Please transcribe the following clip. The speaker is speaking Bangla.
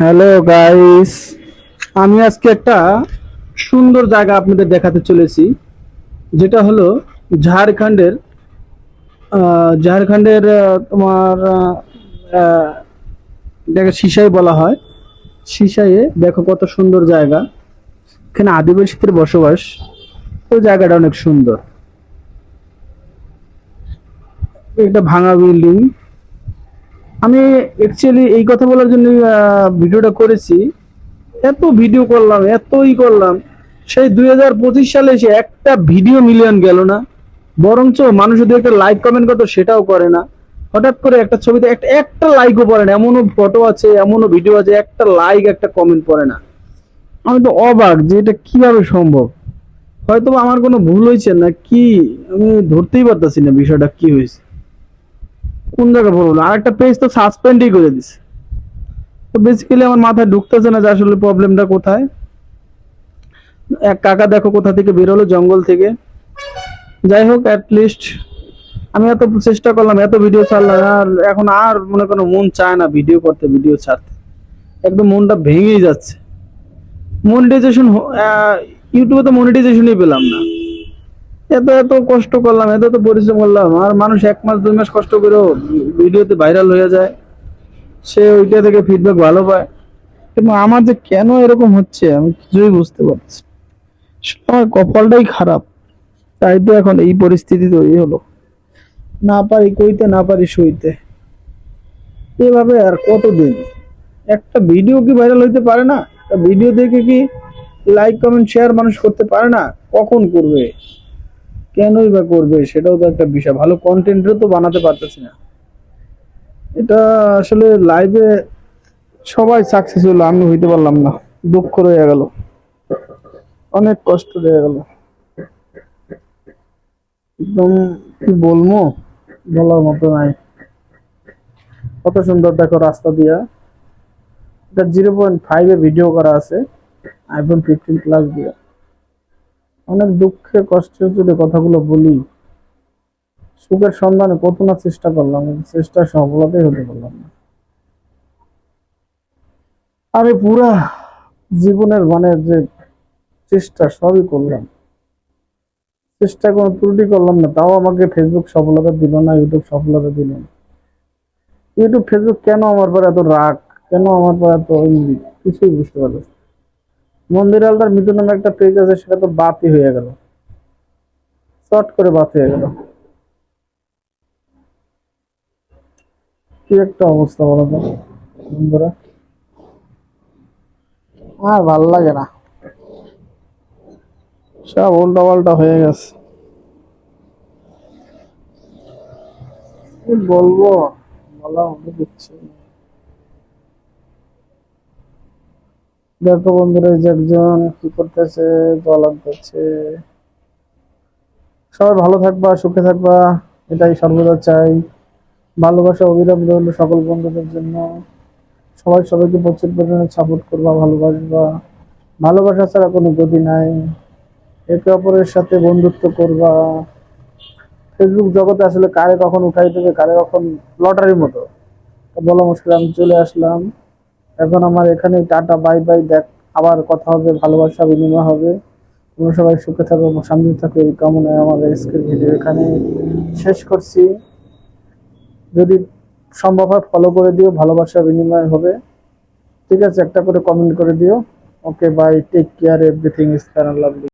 হ্যালো গাইস আমি আজকে একটা সুন্দর জায়গা আপনাদের দেখাতে চলেছি, যেটা হলো ঝাড়খণ্ডের ঝাড়খণ্ডের তোমার এটাকে সিসাই বলা হয়। সিসাইয়ে দেখো কত সুন্দর জায়গা। এখানে আদিবাসীদের বসবাস। তো জায়গাটা অনেক সুন্দর। একটা ভাঙা বিল্ডিং। আমি অ্যাকচুয়ালি এই কথা বলার জন্য ভিডিওটা করেছি। এত ভিডিও করলাম, এতই করলাম। সেই দুই হাজার পঁচিশ সালে এসে একটা ভিডিও মিলিয়ন গেল না। বরঞ্চ মানুষ যদি একটা লাইক কমেন্ট করতো, সেটাও করে না। হঠাৎ করে একটা ছবিতে একটা একটা লাইকও পড়ে না। এমনও ফটো আছে, এমনও ভিডিও আছে, একটা লাইক একটা কমেন্ট পড়ে না। আমি তো অবাক যে এটা কীভাবে সম্ভব। হয়তো আমার কোনো ভুল হয়েছে না, কি? আমি ধরতেই পারতাছি না বিষয়টা কি হয়েছে। কোন জায়গায় হলো আর একটা পেজ তো সাসপেন্ডই করে দিছে। তো বেসিক্যালি আমার মাথায় ঢুকতেছে না যে আসলে প্রবলেমটা কোথায়। এক কাকা দেখো কোথা থেকে বেরোলো, জঙ্গল থেকে। যাই হোক লিস্ট আমি এত চেষ্টা করলাম, এত ভিডিও ছাড়লাম, আর এখন আর মনে কোনো মন চায় না ভিডিও করতে ভিডিও ছাড়তে। একদম মনটা ভেঙেই যাচ্ছে। মনিটাইজেশন ইউটিউবে তো মনিটাইজেশনই পেলাম না। এত এত কষ্ট করলাম, এত এত পরিশ্রম করলাম, আর মানুষ এক মাস, দুই মাস কষ্ট করেও ভিডিওতে ভাইরাল হয়ে যায়। সে ওইটা থেকে ফিডব্যাক ভালো পায়। কিন্তু আমার যে কেন এরকম হচ্ছে, আমি কিছুই বুঝতে পারছি আমার কপালটাই খারাপ, তাই তো এখন এই পরিস্থিতি তৈরি হলো। না পারি কইতে, না পারি সইতে। এভাবে আর কতদিন? একটা ভিডিও কি ভাইরাল হইতে পারে না? ভিডিও দেখে কি লাইক কমেন্ট শেয়ার মানুষ করতে পারে না? কখন করবে? কেনই বা করবে সেটাও তো একটা বিষয়। ভালো কন্টেন্টও তো বানাতে পারতেছি না। এটা আসলে লাইভে সবাই সাকসেস হলো আমি হইতে পারলাম না। দুঃখ রয়ে গেল। অনেক কষ্ট রয়ে গেল। একদম কি বলব? বলার মতো নাই। কত সুন্দর দেখো রাস্তা দিয়া। এটা জিরো পয়েন্ট ফাইভে ভিডিও করা আছে আইফোন ফিফটিন প্লাস দিয়া। অনেক দুঃখে, কষ্টে যদি কথাগুলো বলি। সুখের সন্ধানে কত না চেষ্টা করলাম চেষ্টার সফলতাই হতে পারলাম না। আমি পুরা জীবনের মানে যে চেষ্টা সবই করলাম। চেষ্টা কোনো ত্রুটি করলাম না, তাও আমাকে ফেসবুক সফলতা দিল না ইউটিউব সফলতা দিল না। ইউটিউব ফেসবুক কেন আমার পর এত রাগ, কেন আমার পর এত কিছুই বুঝতে পারছি না। মন্দির আলদার মিতু নামে একটা পেজ আছে, সেটা তো বাতি হয়ে গেল। শর্ট করে বাতি হয়ে গেল। কি একটা অবস্থা বন্ধুরা? আর ভালো লাগে না। সব উল্টা পাল্টা হয়ে গেছে। বলব? বলা মনে দিচ্ছে না। দেখো বন্ধুরা যে একজন কি করতেছে জল আনতেছে সবাই ভালো থাকবা, সুখে থাকবা, এটাই সর্বদা চাই। ভালোবাসা অবিরাম রইল সকল বন্ধুদের জন্য। সবাই সবাইকে প্রচুর পরিমাণে সাপোর্ট করবা, ভালোবাসবা। ভালোবাসা ছাড়া কোনো গতি নাই। একে অপরের সাথে বন্ধুত্ব করবা। ফেসবুক জগতে আসলে কারে কখন উঠাই দেবে, কারে কখন লটারির মতো। বলা মুশকিল, আমি চলে আসলাম। এখন আমার এখানে টাটা বাই বাই দেখ, আবার কথা হবে, ভালোবাসা, বিনিময় হবে। তোমরা সবাই সুখে থাকো শান্তি থাকো, এই কামনায় আমার আজকের ভিডিও এখানে শেষ করছি। যদি সম্ভব হয় ফলো করে দিও, ভালোবাসা, বিনিময় হবে। ঠিক আছে, একটা করে কমেন্ট করে দিও। Okay bye take care everything is fan lovely